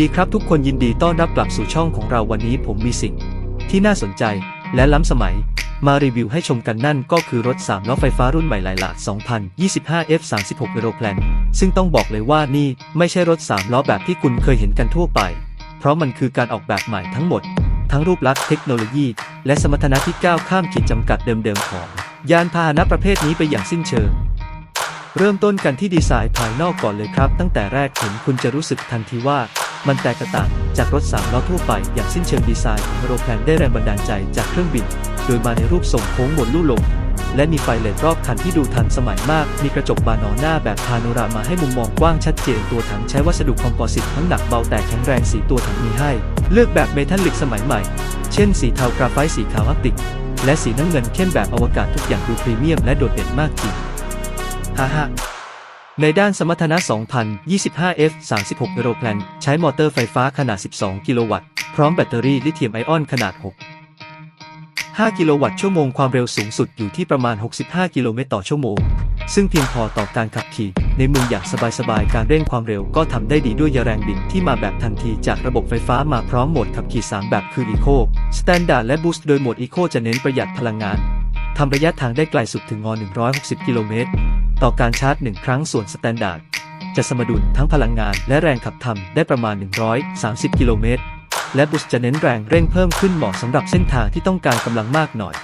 ดีครับทุกคนยินดีต้อนรับกลับสู่ช่องของเราวันนี้ผมมีสิ่ง ที่น่าสนใจและล้ำสมัย มารีวิวให้ชมกันนั่นก็คือรถ3ล้อไฟฟ้ารุ่นใหม่หลายหลาก2025 F36 Aeroplan ซึ่งต้องบอกเลยว่านี่ไม่ใช่รถ3ล้อแบบที่คุณเคยเห็นกันทั่วไป เพราะมันคือการออกแบบใหม่ทั้งหมด ทั้งรูปลักษณ์เทคโนโลยี และสมรรถนะที่ก้าวข้ามขีดจำกัดเดิมๆของ ยานพาหนะประเภทนี้ไปอย่างสิ้นเชิงเริ่มต้นกันที่ดีไซน์ภายนอกก่อนเลยครับ ตั้งแต่แรกเห็นคุณจะรู้สึกทันทีว่า มันแตกต่างจากรถ3ล้อทั่วไปอย่างสิ้นเชิงดีไซน์ของโรแพลนได้แรงบันดาลใจจากเครื่องบิน โดยมาในรูปทรงโค้งหมุนลู่ลมและมีไฟเลดรอบคันที่ดูทันสมัยมาก มีกระจกบานอหน้าแบบพาโนรามาให้มุมมองกว้างชัดเจน ตัวถังใช้วัสดุคอมโพสิตทั้งหนักเบาแต่แข็งแรงสีตัวถังมีให้ เลือกแบบเมทัลลิกสมัยใหม่ เช่นสีเทากราไฟต์สีขาวอาร์ติก และสีน้ำเงินเข้มแบบอวกาศทุกอย่างดูพรีเมียมและโดดเด่นมากจริงฮ่าฮ่า ในด้านสมรรถนะ 2025 F36 Aeroplan ใช้มอเตอร์ไฟฟ้าขนาด 12 กิโลวัตต์ พร้อมแบตเตอรี่ลิเธียมไอออนขนาด 6 5 กิโลวัตต์ชั่วโมงความเร็วสูงสุดอยู่ที่ประมาณ 65 กิโลเมตรต่อชั่วโมง ซึ่งเพียงพอต่อการขับขี่ ในเมืองอย่างสบายๆ การเร่งความเร็วก็ทำได้ดีด้วยยาแรงบินที่มาแบบทันทีจากระบบไฟฟ้ามาพร้อมโหมดขับขี่ 3 แบบคือ Eco Standard และ Boost โดยโหมด Eco จะเน้นประหยัดพลังงานทำระยะทางได้ไกลสุดถึงง160 กิโลเมตร ต่อการชาร์จ 1 ครั้งส่วนสแตนดาร์ดจะสมดุลทั้งพลังงานและแรงขับทำได้ประมาณ 130 กิโลเมตร และบุสจะเน้นแรงเร่งเพิ่มขึ้นเหมาะสำหรับเส้นทางที่ต้องการกำลังมากหน่อย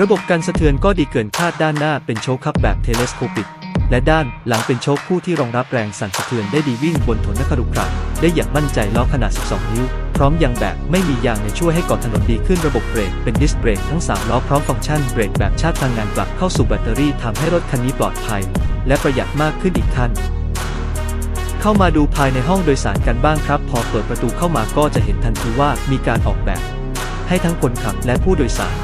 ระบบการสะเทือนก็ดีเกินคาดด้านหน้าเป็นโชคคับแบบเทเลสโคปิก และด้านหลังเป็นโชคคู่ที่รองรับแรงสั่นสะเทือนได้ดีวิ่งบนถนนนครุขระได้อย่างมั่นใจล้อขนาด 12 นิ้ว พร้อมยางแบบไม่มียางในช่วยให้เกาะถนนดีขึ้นระบบเบรกเป็นดิสเบรกทั้ง 3 ล้อพร้อมฟังก์ชันเบรกแบบชาร์จพลังงานกลับเข้าสู่แบตเตอรี่ทำให้รถคันนี้ปลอดภัย และประหยัดมากขึ้นอีกขั้นเข้ามาดูภายในห้องโดยสารกันบ้างครับ พอเปิดประตูเข้ามาก็จะเห็นทันทีว่ามีการออกแบบ ให้ทั้งคนขับและผู้โดยสาร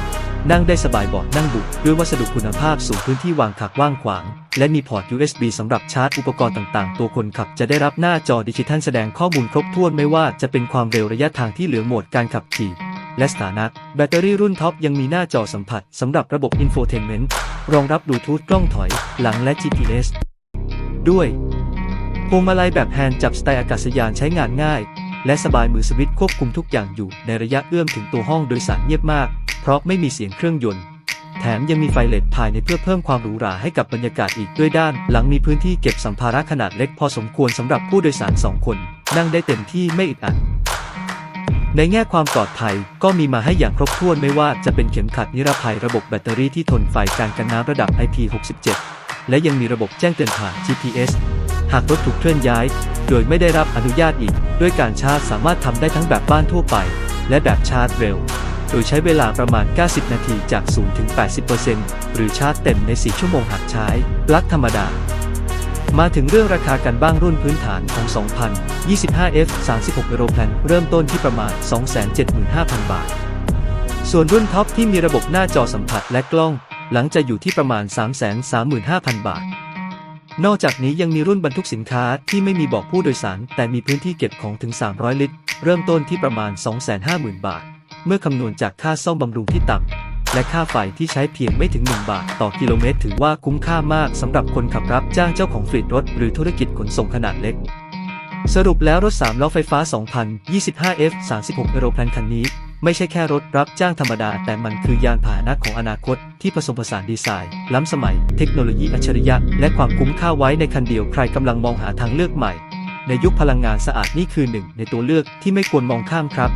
นั่งได้สบายเบาะนั่งบุกด้วยวัสดุคุณภาพสูงพื้นที่วางขักว่างขวาง และมีพอร์ต USB สำหรับชาร์จอุปกรณ์ต่างๆ ตัวคนขับจะได้รับหน้าจอดิจิทัลแสดงข้อมูลครบถ้วนไม่ว่าจะเป็นความเร็วระยะทางที่เหลือโหมดการขับขี่ และสถานะ แบตเตอรี่รุ่นท็อปยังมีหน้าจอสัมผัสสำหรับระบบ Infotainment รองรับบลูทูธกล้องถอย หลังและ GPS ด้วยพวงมาลัยแบบแฮนด์จับสไตล์อากาศยานใช้งานง่าย และสบายมือสวิตช์ควบคุมทุกอย่างอยู่ในระยะเอื้อมถึงตัวห้องโดยสารเงียบมาก เพราะไม่มีเสียงเครื่องยนต์ แถมยังมีไฟเลดภายในเพื่อเพิ่มความหรูหราให้กับบรรยากาศอีกด้วยด้าน หลังมีพื้นที่เก็บสัมภาระขนาดเล็กพอสมควรสำหรับผู้โดยสาร 2 คน นั่งได้เต็มที่ไม่อึดอัดในแง่ความปลอดภัยก็มีมาให้อย่างครบถ้วนไม่ว่าจะเป็นเข็มขัดนิรภัยระบบแบตเตอรี่ที่ทนไฟการกันน้ำระดับ IP67 และยังมีระบบแจ้งเตือนผ่าน GPS หากรถถูกเคลื่อนย้าย โดยไม่ได้รับอนุญาตอีก ด้วยการชาร์จสามารถทำได้ทั้งแบบบ้านทั่วไป และแบบชาร์จเร็ว โดยใช้เวลาประมาณ 90 นาทีจาก 0 ถึง 80%หรือชาร์จเต็มใน 4 ชั่วโมงหากใช้ปลั๊กธรรมดา มาถึงเรื่องราคากันบ้างรุ่นพื้นฐานของ 2025 F 36 Aeroplan เริ่มต้นที่ประมาณ 275,000 บาท ส่วนรุ่นท็อปที่มีระบบหน้าจอสัมผัสและกล้อง หลังจะอยู่ที่ประมาณ 335,000 บาทนอกจากนี้ยังมีรุ่นบรรทุกสินค้าที่ไม่มีบอกผู้โดยสาร แต่มีพื้นที่เก็บของถึง 300 ลิตร เริ่มต้นที่ประมาณ 250,000 บาท เมื่อคำนวณจากค่าซ่อมบำรุงที่ต่ำและค่าไฟที่ใช้เพียงไม่ถึง 1 บาท ต่อกิโลเมตร ถือว่าคุ้มค่ามากสำหรับคนขับรับจ้างเจ้าของฟลีดรถ หรือธุรกิจขนส่งขนาดเล็ก สรุปแล้วรถ 3 ล้อไฟฟ้า 2025 F 36 Aeroplan คันนี้ ไม่ใช่แค่รถรับจ้างธรรมดา แต่มันคือยานพาหนะของอนาคต ที่ผสมผสานดีไซน์ ล้ำสมัย เทคโนโลยีอัจฉริยะ และความคุ้มค่าไว้ในคันเดียวใครกำลังมองหาทางเลือกใหม่ในยุคพลังงานสะอาดนี่คือหนึ่งในตัวเลือกที่ไม่ควรมองข้ามครับ